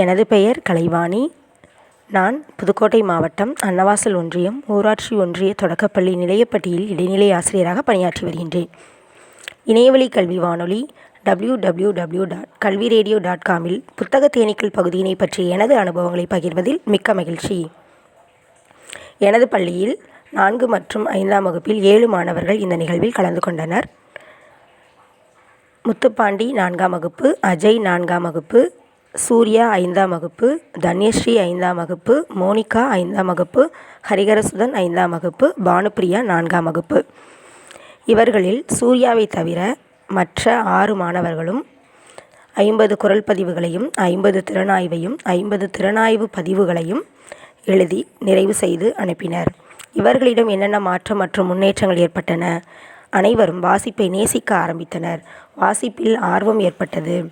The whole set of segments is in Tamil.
எனது பெயர் கலைவாணி. நான் புதுக்கோட்டை மாவட்டம் அன்னவாசல் ஒன்றியம் ஊராட்சி ஒன்றிய தொடக்கப்பள்ளி நிலையப்பட்டியில் இடைநிலை ஆசிரியராக பணியாற்றி வருகின்றேன். இணையவழி கல்வி வானொலி W W W dot Kalvi radio dot காமில் புத்தக தேனீக்கள் பகுதியினை பற்றிய எனது அனுபவங்களை பகிர்வதில் மிக்க மகிழ்ச்சி. எனது பள்ளியில் நான்கு மற்றும் ஐந்தாம் வகுப்பில் ஏழு மாணவர்கள் இந்த நிகழ்வில் கலந்து கொண்டனர். முத்துப்பாண்டி நான்காம் வகுப்பு. அஜய் நான்காம் வகுப்பு. சூர்யா ஐந்தாம் வகுப்பு தன்யஸ்ரீ ஐந்தாம் வகுப்பு மோனிகா ஐந்தாம் வகுப்பு ஹரிஹரசுதன் ஐந்தாம் வகுப்பு பானுப்பிரியா நான்காம் வகுப்பு. இவர்களில் சூர்யாவை தவிர மற்ற ஆறு மாணவர்களும் ஐம்பது குரல் பதிவுகளையும் ஐம்பது திறனாய்வையும் ஐம்பது திறனாய்வு பதிவுகளையும் எழுதி நிறைவு செய்து அனுப்பினர். இவர்களிடம் என்னென்ன மாற்றம் மற்றும் முன்னேற்றங்கள் ஏற்பட்டன? அனைவரும் வாசிப்பை நேசிக்க ஆரம்பித்தனர். வாசிப்பில் ஆர்வம் ஏற்பட்டது.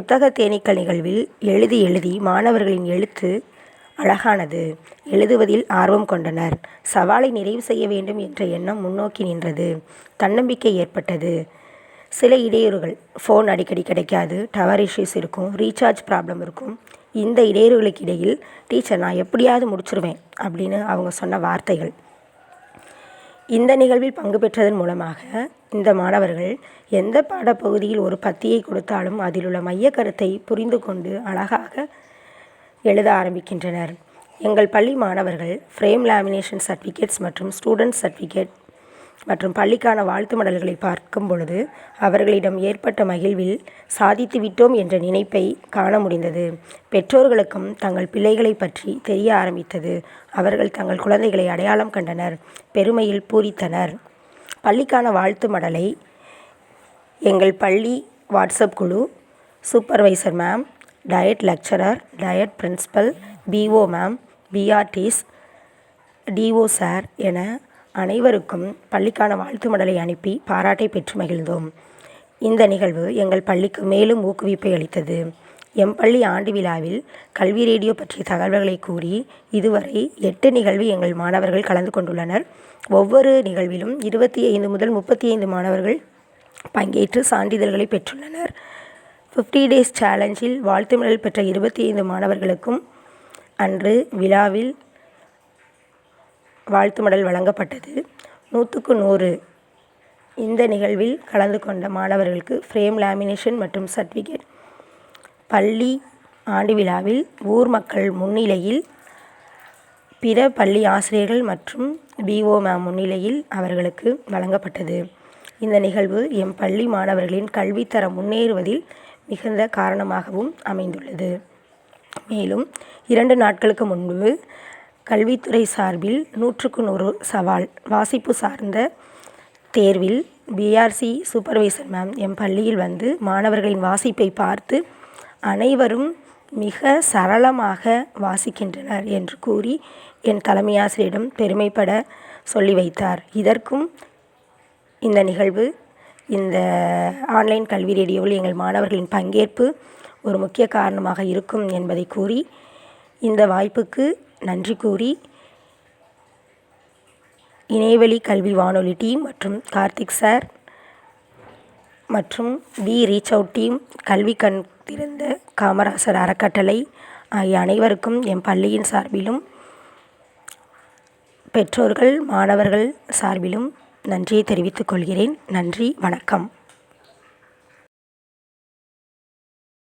புத்தக தேனீக்கள் நிகழ்வில் எழுதி எழுதி மாணவர்களின் எழுத்து அழகானது. எழுதுவதில் ஆர்வம் கொண்டனர். சவாலை நிறைவு செய்ய வேண்டும் என்ற எண்ணம் முன்னோக்கி நின்றது. தன்னம்பிக்கை ஏற்பட்டது. சில இடையூறுகள். ஃபோன் அடிக்கடி கிடைக்காது. டவர் இஷ்யூஸ் இருக்கும். ரீசார்ஜ் ப்ராப்ளம் இருக்கும். இந்த இடையூறுகளுக்கு இடையில் டீச்சர் நான் எப்படியாவது முடிச்சிருவேன் அப்படின்னு அவங்க சொன்ன வார்த்தைகள். இந்த நிகழ்வில் பங்கு பெற்றதன் மூலமாக இந்த மாணவர்கள் எந்த பாடப்பகுதியில் ஒரு பத்தியை கொடுத்தாலும் அதில் உள்ள மைய கருத்தை புரிந்து கொண்டு அழகாக எழுத ஆரம்பிக்கின்றனர். எங்கள் பள்ளி மாணவர்கள் ஃப்ரேம் லேமினேஷன் சர்டிஃபிகேட்ஸ் மற்றும் ஸ்டூடெண்ட் சர்டிஃபிகேட் மற்றும் பள்ளிக்கான வாழ்த்து மடல்களை பார்க்கும் பொழுது அவர்களிடம் ஏற்பட்ட மகிழ்வில் சாதித்து விட்டோம் என்ற நினைப்பை காண முடிந்தது. பெற்றோர்களுக்கும் தங்கள் பிள்ளைகளை பற்றி தெரிய ஆரம்பித்தது. அவர்கள் தங்கள் குழந்தைகளை அடையாளம் கண்டனர். பெருமையில் பூரித்தனர். பள்ளிக்கான வாழ்த்து மடலை எங்கள் பள்ளி வாட்ஸ்அப் குழு supervisor ma'am DIET lecturer DIET principal PO ma'am BRTs DO sir என அனைவருக்கும் பள்ளிக்கான வாழ்த்து மடலை அனுப்பி பாராட்டை பெற்று மகிழ்ந்தோம். இந்த நிகழ்வு எங்கள் பள்ளிக்கு மேலும் ஊக்குவிப்பை அளித்தது. எம் பள்ளி ஆண்டு விழாவில் கல்வி ரேடியோ பற்றிய தகவல்களை கூறி இதுவரை எட்டு நிகழ்வு எங்கள் மாணவர்கள் கலந்து கொண்டுள்ளனர். ஒவ்வொரு நிகழ்விலும் இருபத்தி ஐந்து முதல் முப்பத்தி ஐந்து மாணவர்கள் பங்கேற்று சான்றிதழ்களை பெற்றுள்ளனர். ஃபிஃப்டி டேஸ் சேலஞ்சில் வாழ்த்து மடல் பெற்ற இருபத்தி ஐந்து மாணவர்களுக்கும் அன்று விழாவில் வாழ்த்து மடல் வழங்கப்பட்டது. நூற்றுக்கு நூறு. இந்த நிகழ்வில் கலந்து கொண்ட மாணவர்களுக்கு ஃப்ரேம் லேமினேஷன் மற்றும் சர்டிஃபிகேட் பள்ளி ஆண்டு விழாவில் ஊர் மக்கள் முன்னிலையில் பிற பள்ளி ஆசிரியர்கள் மற்றும் பிஓ மேம் முன்னிலையில் அவர்களுக்கு வழங்கப்பட்டது. இந்த நிகழ்வு எம் பள்ளி மாணவர்களின் கல்வித்தரம் முன்னேறுவதில் மிகுந்த காரணமாகவும் அமைந்துள்ளது. மேலும் இரண்டு நாட்களுக்கு முன்பு கல்வித்துறை சார்பில் நூற்றுக்கு நூறு சவால். வாசிப்பு சார்ந்த தேர்வில் பிஆர்சி சூப்பர்வைசர் மேம் எம் பள்ளியில் வந்து மாணவர்களின் வாசிப்பை பார்த்து அனைவரும் மிக சரளமாக வாசிக்கின்றனர் என்று கூறி என் தலைமை ஆசிரியரிடம் பெருமைப்பட சொல்லி வைத்தார். இதற்கும் இந்த நிகழ்வு இந்த ஆன்லைன் கல்வி ரேடியோவில் எங்கள் மாணவர்களின் பங்கேற்பு ஒரு முக்கிய காரணமாக இருக்கும் என்பதை கூறி இந்த வாய்ப்புக்கு நன்றி கூறி இணையவழி கல்வி வானொலி டீம் மற்றும் கார்த்திக் சார் மற்றும் வி ரீச் அவுட் டீம் கல்வி கண் திறந்த காமராசர் அறக்கட்டளை ஆகிய அனைவருக்கும் என் பள்ளியின் சார்பிலும் பெற்றோர்கள் மாணவர்கள் சார்பிலும் நன்றியை தெரிவித்துக் கொள்கிறேன். நன்றி வணக்கம்.